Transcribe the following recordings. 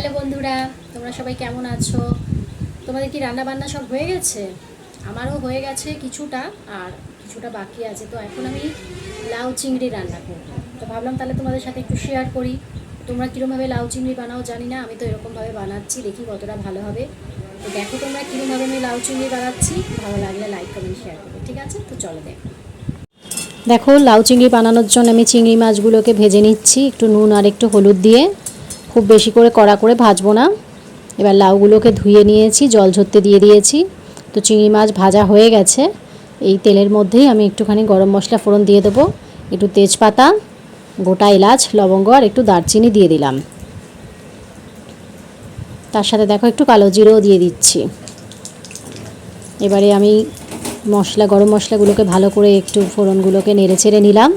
Hello বন্ধুরা, তোমরা সবাই কেমন আছো? তোমাদের কি রান্না বান্না সব হয়ে গেছে? আমারও হয়ে গেছে কিছুটা, আর কিছুটা বাকি আছে। তো এখন আমি লাউ চিংড়ি রান্না করব। তো ভাবলাম তাহলে তোমাদের সাথে একটু শেয়ার করি। তোমরা কীরমভাবে লাউ চিংড়ি বানাও জানি না, আমি তো এরকমভাবে বানাচ্ছি, দেখি কতটা ভালো হবে। তো দেখো তোমরা কীরমভাবে আমি লাউ চিংড়ি বানাচ্ছি, ভালো লাগলে লাইক কমেন্ট শেয়ার করবে, ঠিক আছে? তো চলো দেখো। দেখো, লাউ চিংড়ি বানানোর জন্য আমি চিংড়ি মাছগুলোকে ভেজে নিচ্ছি, একটু নুন আর একটু হলুদ দিয়ে। খুব বেশি করে কড়া করে ভাজবো না। এবার লাউগুলোকে ধুয়ে নিয়েছি, জল ঝরতে দিয়ে দিয়েছি। তো চিংড়ি মাছ ভাজা হয়ে গেছে। এই তেলের মধ্যেই আমি একটুখানি গরম মশলা ফোড়ন দিয়ে দেবো। একটু তেজপাতা, গোটা এলাচ, লবঙ্গ আর একটু দারচিনি দিয়ে দিলাম। তার সাথে দেখো একটু কালো জিরেও দিয়ে দিচ্ছি। এবারে আমি মশলা, গরম মশলাগুলোকে ভালো করে একটু ফোড়নগুলোকে নেড়ে ছেড়ে নিলাম।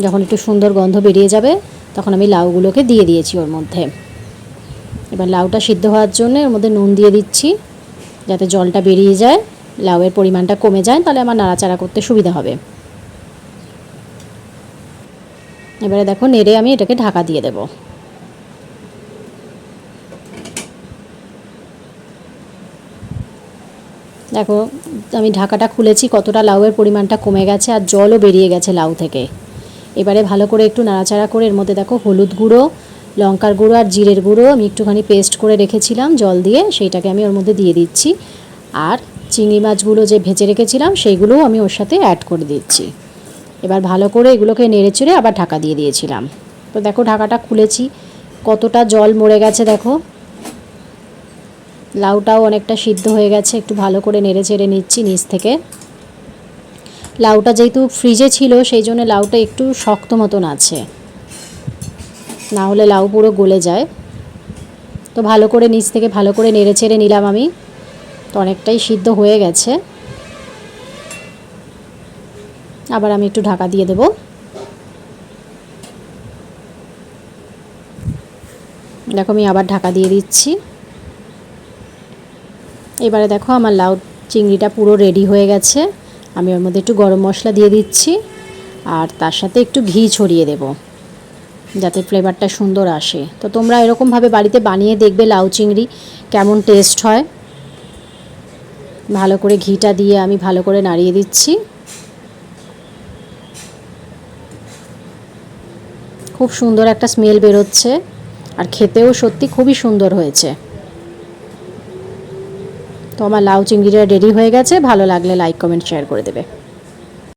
যখন একটু সুন্দর গন্ধ বেরিয়ে যাবে তখন আমি লাউগুলোকে দিয়ে দিয়েছি ওর মধ্যে। এবার লাউটা সিদ্ধ হওয়ার জন্য ওর মধ্যে নুন দিয়ে দিচ্ছি, যাতে জলটা বেরিয়ে যায়, লাউয়ের পরিমাণটা কমে যায়, তাহলে আমার নাড়াচাড়া করতে সুবিধা হবে। এবারে দেখো নেড়ে আমি এটাকে ঢাকা দিয়ে দেব। দেখো আমি ঢাকাটা খুলেছি, কতটা লাউয়ের পরিমাণটা কমে গেছে আর জলও বেরিয়ে গেছে লাউ থেকে। এবারে ভালো করে একটু নাড়াচাড়া করে এর মধ্যে দেখো হলুদ গুঁড়ো, লঙ্কার গুঁড়ো আর জিরের গুঁড়ো আমি একটুখানি পেস্ট করে রেখেছিলাম, জল দিয়ে সেইটাকে আমি ওর মধ্যে দিয়ে দিচ্ছি। আর চিংড়ি মাছগুলো যে ভেজে রেখেছিলাম সেইগুলোও আমি ওর সাথে অ্যাড করে দিচ্ছি। এবার ভালো করে এগুলোকে নেড়ে চেড়ে আবার ঢাকা দিয়ে দিয়েছিলাম। তো দেখো ঢাকাটা খুলেছি, কতটা জল মরে গেছে দেখো। লাউটাও অনেকটা সিদ্ধ হয়ে গেছে, একটু ভালো করে নেড়ে চেড়ে নিচ্ছি নিচ থেকে। লাউটা যেহেতু ফ্রিজে ছিল, সেই জন্য লাউটা একটু শক্ত মতন আছে। না হলে লাউ পুরো গলে যায়। তো ভালো করে নিচ থেকে ভালো করে নেড়ে চেড়ে নিলাম আমি। তো অনেকটাই সিদ্ধ হয়ে গেছে। আবার আমি একটু ঢাকা দিয়ে দেব। দেখো আমি আবার ঢাকা দিয়ে দিচ্ছি। এবারে দেখো আমার লাউ চিংড়িটা পুরো রেডি হয়ে গেছে। আমি ওর মধ্যে একটু গরম মশলা দিয়ে দিচ্ছি, আর তার সাথে একটু ঘি ছড়িয়ে দেব, যাতে ফ্লেভারটা সুন্দর আসে। তো তোমরা এরকমভাবে বাড়িতে বানিয়ে দেখবে লাউ চিংড়ি, কেমন টেস্ট হয়। ভালো করে ঘিটা দিয়ে আমি ভালো করে নাড়িয়ে দিচ্ছি। খুব সুন্দর একটা স্মেল বেরোচ্ছে, আর খেতেও সত্যি খুবই সুন্দর হয়েছে। তো আমার লাউ চিংড়িটা রেডি হয়ে গেছে। ভালো লাগলে লাইক কমেন্ট শেয়ার করে দেবে।